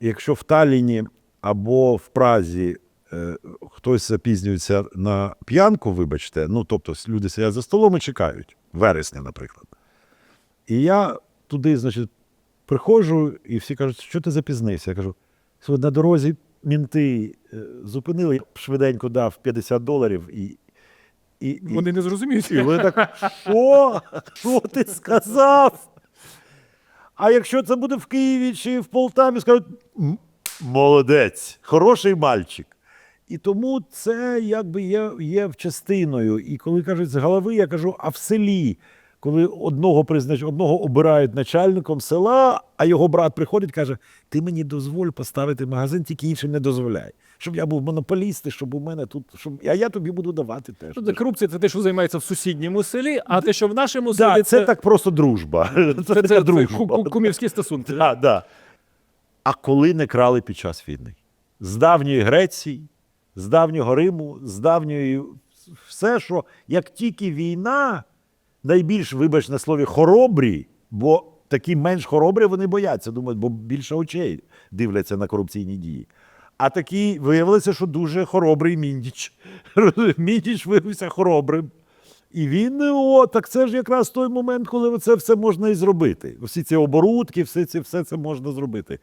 Якщо в Талліні або в Празі е, хтось запізнюється на п'янку, вибачте, ну тобто люди сидять за столом і чекають, вересня, наприклад. І я туди, значить, приходжу, і всі кажуть, що ти запізнився? Я кажу, «Слухай, на дорозі мінти е, зупинили, швиденько дав 50 доларів і. І, і, Вони не зрозуміють. і вони так, що? Що ти сказав? А якщо це буде в Києві чи в Полтаві, скажуть, молодець, хороший мальчик. І тому це якби є, є частиною. І коли кажуть з голови, я кажу, а в селі, коли одного признач, одного обирають начальником села, а його брат приходить, каже: Ти мені дозволь поставити магазин, тільки іншим не дозволяй. Щоб я був монополіст, і щоб у мене тут, щоб а я тобі буду давати теж. Тобто корупція це те, що займається в сусідньому селі, а те, що в нашому Да, селі, це, так просто дружба. Це, це, це, це дружба. ку- ку- кумівські стосунки. Да, да. А коли не крали під час війни? З давньої Греції, з давнього Риму, з давньої все, що як тільки війна, найбільш, вибач на слові, хоробрі, бо такі менш хоробрі вони бояться, думають, бо більше очей дивляться на корупційні дії. А такі виявилося, що дуже хоробрий Міндіч. Міндіч виявився хоробрим. І він, о, так це ж якраз той момент, коли це все можна і зробити. Всі ці оборудки, все це, все це можна зробити.